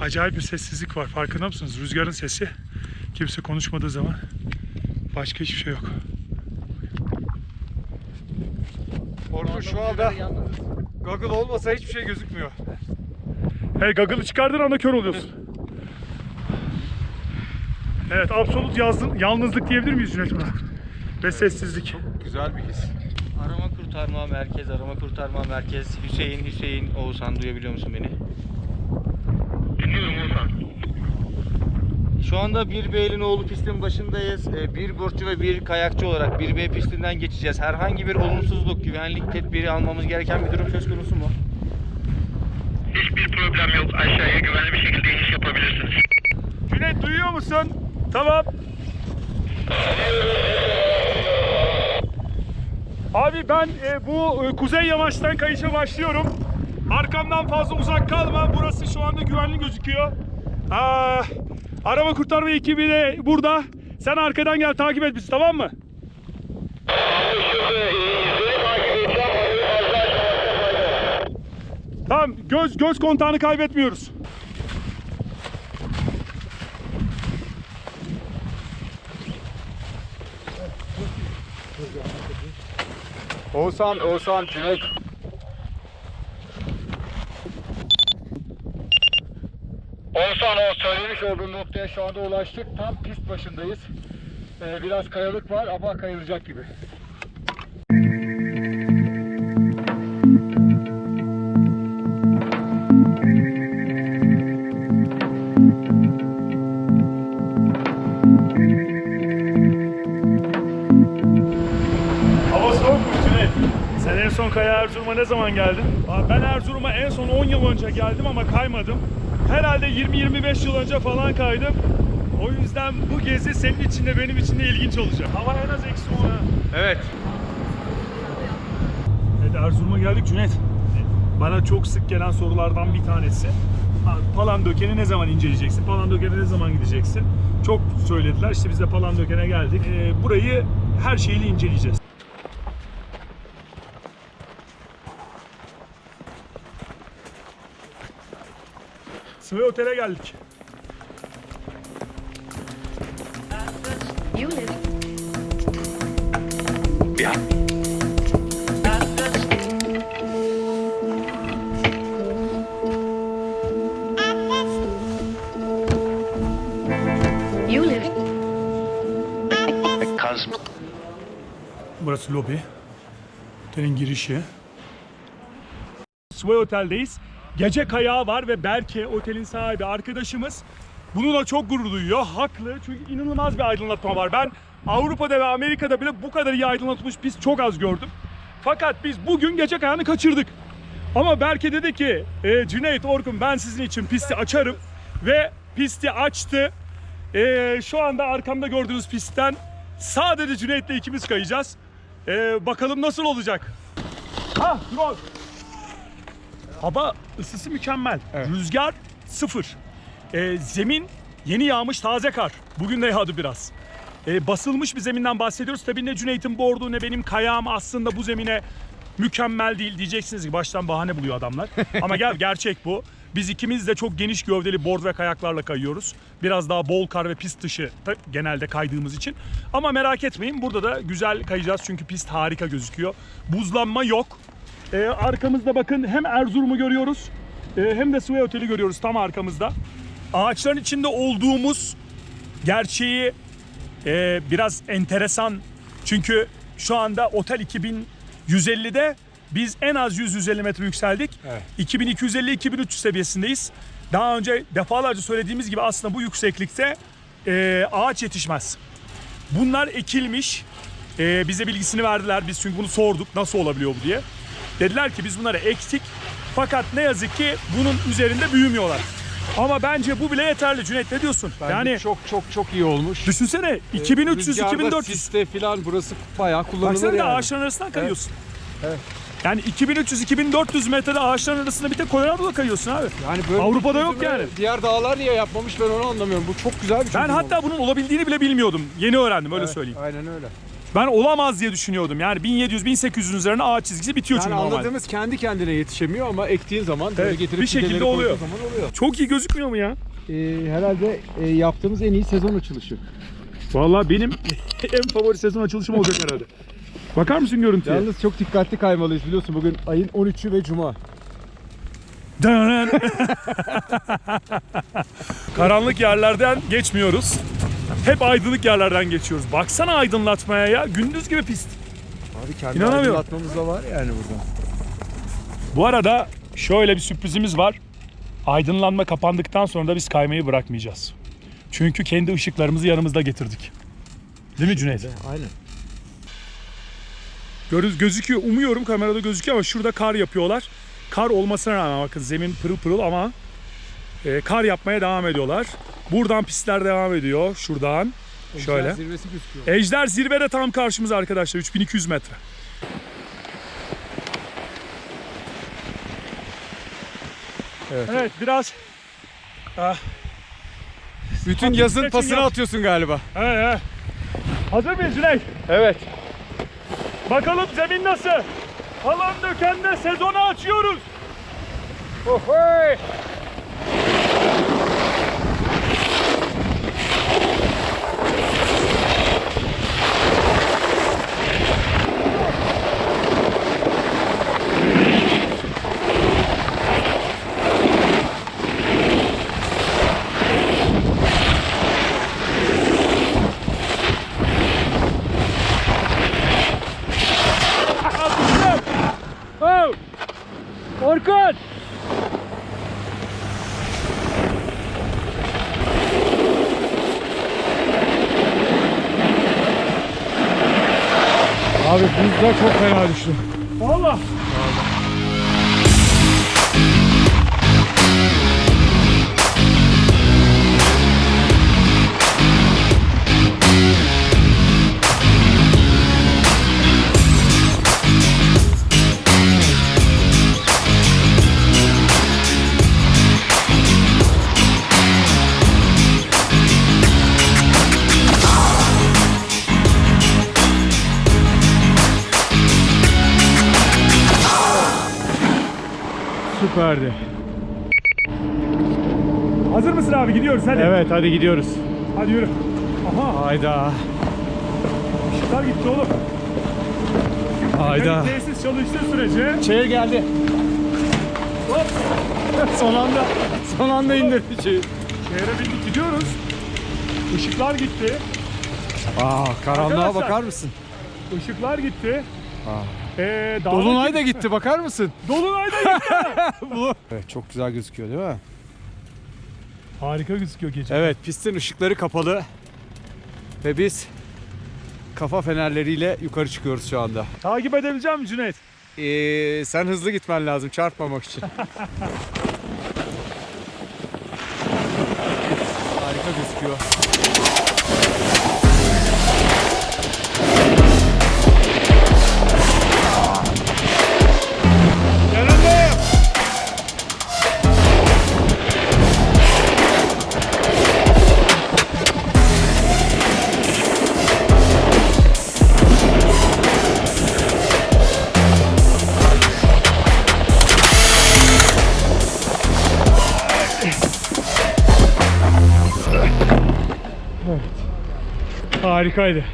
acayip bir sessizlik var. Farkında mısınız? Rüzgarın sesi. Kimse konuşmadığı zaman başka hiçbir şey yok. Orkun şu anda Google olmasa hiçbir şey gözükmüyor. Hey Google'ı çıkardığın anda kör oluyorsun. Evet, absolut yazdım, yalnızlık diyebilir miyiz Cüneyt buna? Ve sessizlik. Güzel bir his. Arama kurtarma merkez, arama kurtarma merkez. Hüseyin, Hüseyin, Oğuzhan duyabiliyor musun beni? Dinliyorum Oğuzhan. Şu anda bir Beylinoğlu pistin başındayız. Ee, Bir borçlu ve bir kayakçı olarak 1B pistinden geçeceğiz. Herhangi bir olumsuzluk, güvenlik tedbiri almamız gereken bir durum söz konusu mu? Hiçbir problem yok. Aşağıya güvenli bir şekilde iniş yapabilirsiniz. Cüneyt duyuyor musun? Tamam. Abi ben e, bu e, kuzey yamaçtan kayışa başlıyorum. Arkamdan fazla uzak kalma. Burası şu anda güvenli gözüküyor. Aa, arama kurtarma ekibi de burada. Sen arkadan gel takip et bizi tamam mı? Tamam göz göz kontağını kaybetmiyoruz. Oğuzhan, Oğuzhan, Cüneyt. Oğuzhan o söylemiş olduğum noktaya şu anda ulaştık. Tam pist başındayız. Ee, biraz kayalık var ama kayılacak gibi. Hava soğuk mu Cüneyt? Son Kaya Erzurum'a ne zaman geldin? Ben Erzurum'a en son 10 yıl önce geldim ama kaymadım. Herhalde 20-25 yıl önce falan kaydım. O yüzden bu gezi senin için de benim için de ilginç olacak. Hava en az eksi 10 ha. Evet. Evet Erzurum'a geldik Cüneyt. Bana çok sık gelen sorulardan bir tanesi. Palandöken'i ne zaman inceleyeceksin? Palandöken'e ne zaman gideceksin? Çok söylediler. İşte biz de Palandöken'e geldik. Ee, burayı her şeyiyle inceleyeceğiz. Sıvı Otel'e geldik. You live. Burası lobi. Otelin girişi. Sway Otel'deyiz. Gece kayağı var ve Berke otelin sahibi arkadaşımız bununla çok gurur duyuyor. Haklı çünkü inanılmaz bir aydınlatma var. Ben Avrupa'da ve Amerika'da bile bu kadar iyi aydınlatılmış pist çok az gördüm. Fakat biz bugün gece kayağını kaçırdık. Ama Berke dedi ki e, Cüneyt Orkun ben sizin için pisti açarım ve pisti açtı. E, şu anda arkamda gördüğünüz pistten sadece Cüneyt'le ikimiz kayacağız. E, bakalım nasıl olacak. Ha drone. Hava ısısı mükemmel. Evet. Rüzgar sıfır. E, zemin yeni yağmış taze kar. Bugün de yağdı biraz. E, basılmış bir zeminden bahsediyoruz. Tabii ne Cüneyt'in board'u ne benim kayağım aslında bu zemine mükemmel değil diyeceksiniz ki baştan bahane buluyor adamlar. Ama gel gerçek bu. Biz ikimiz de çok geniş gövdeli board ve kayaklarla kayıyoruz. Biraz daha bol kar ve pist dışı genelde kaydığımız için. Ama merak etmeyin burada da güzel kayacağız çünkü pist harika gözüküyor. Buzlanma yok. Ee, arkamızda bakın hem Erzurum'u görüyoruz e, hem de Sway Otel'i görüyoruz tam arkamızda. Ağaçların içinde olduğumuz gerçeği e, biraz enteresan. Çünkü şu anda otel 2150'de biz en az 100-150 metre yükseldik. Evet. 2250-2300 seviyesindeyiz. Daha önce defalarca söylediğimiz gibi aslında bu yükseklikte e, ağaç yetişmez. Bunlar ekilmiş. E, bize bilgisini verdiler. Biz çünkü bunu sorduk nasıl olabiliyor bu diye. Dediler ki biz bunları ektik. Fakat ne yazık ki bunun üzerinde büyümüyorlar. Ama bence bu bile yeterli Cüneyt ne diyorsun? Bence yani çok çok çok iyi olmuş. düşünsene 2300 Rüzgarda, 2400 siste falan burası bayağı kullanılır Baksana da yani. ağaçların arasından kayıyorsun. Evet. Yani 2300-2400 metrede ağaçların arasında bir tek Colorado'da kayıyorsun abi. Yani böyle Avrupa'da bir yok çözümü yani. Diğer dağlar niye yapmamış ben onu anlamıyorum. Bu çok güzel bir çözüm Ben hatta olmuş. bunun olabildiğini bile bilmiyordum. Yeni öğrendim öyle Evet, söyleyeyim. Aynen öyle. Ben olamaz diye düşünüyordum. Yani 1700-1800'ün üzerine ağaç çizgisi bitiyor Yani çünkü normalde. anladığımız kendi kendine yetişemiyor ama ektiğin zaman böyle Evet, getirip bir şekilde fideleri oluyor. zaman oluyor. Çok iyi gözükmüyor mu ya? Ee, herhalde e, yaptığımız en iyi sezon açılışı. Vallahi benim en favori sezon açılışım olacak herhalde. Bakar mısın görüntüye? Yalnız çok dikkatli kaymalıyız biliyorsun bugün ayın 13'ü ve cuma. Dın. Karanlık yerlerden geçmiyoruz. Hep aydınlık yerlerden geçiyoruz. Baksana aydınlatmaya ya. Gündüz gibi pist. Abi kendi İnanamıyorum. aydınlatmamız da var yani burada. Bu arada şöyle bir sürprizimiz var. Aydınlanma kapandıktan sonra da biz kaymayı bırakmayacağız. Çünkü kendi ışıklarımızı yanımızda getirdik. Değil mi Cüneyt? Aynen. Görüz, gözüküyor. Umuyorum kamerada gözüküyor ama şurada kar yapıyorlar. Kar olmasına rağmen bakın zemin pırıl pırıl ama e, kar yapmaya devam ediyorlar. Buradan pistler devam ediyor. Şuradan. Şöyle. Zirvesi gözüküyor. Ejder zirvede tam karşımıza arkadaşlar. 3200 metre. Evet. Evet biraz ah, Bütün Hafif yazın pasını yap. atıyorsun galiba. he, he. Hazır mıyız Cüneyt? Evet. Bakalım zemin nasıl? Alan dökende sezonu açıyoruz. Oh! Orkun! Abi buzda çok fena düştü. Süperdi. Hazır mısın abi? Gidiyoruz hadi. Evet hadi gidiyoruz. Hadi yürü. Aha Hayda. ışıklar gitti oğlum. Hayda. Tesis çalıştığı sürece Şehir geldi. hop Son anda. Son anda indirdi şeyi. şehre bindik gidiyoruz. Işıklar gitti. Aa karanlığa Arkadaşlar. bakar mısın? Işıklar gitti. Aa. Ee, Dolunay da gitti bakar mısın? Dolunay da gitti. Evet çok güzel gözüküyor değil mi? Harika gözüküyor gece. Evet pistin ışıkları kapalı. Ve biz kafa fenerleriyle yukarı çıkıyoruz şu anda. Takip edebileceğim mi Cüneyt? Ee, sen hızlı gitmen lazım çarpmamak için. Harika gözüküyor. Harikaydı.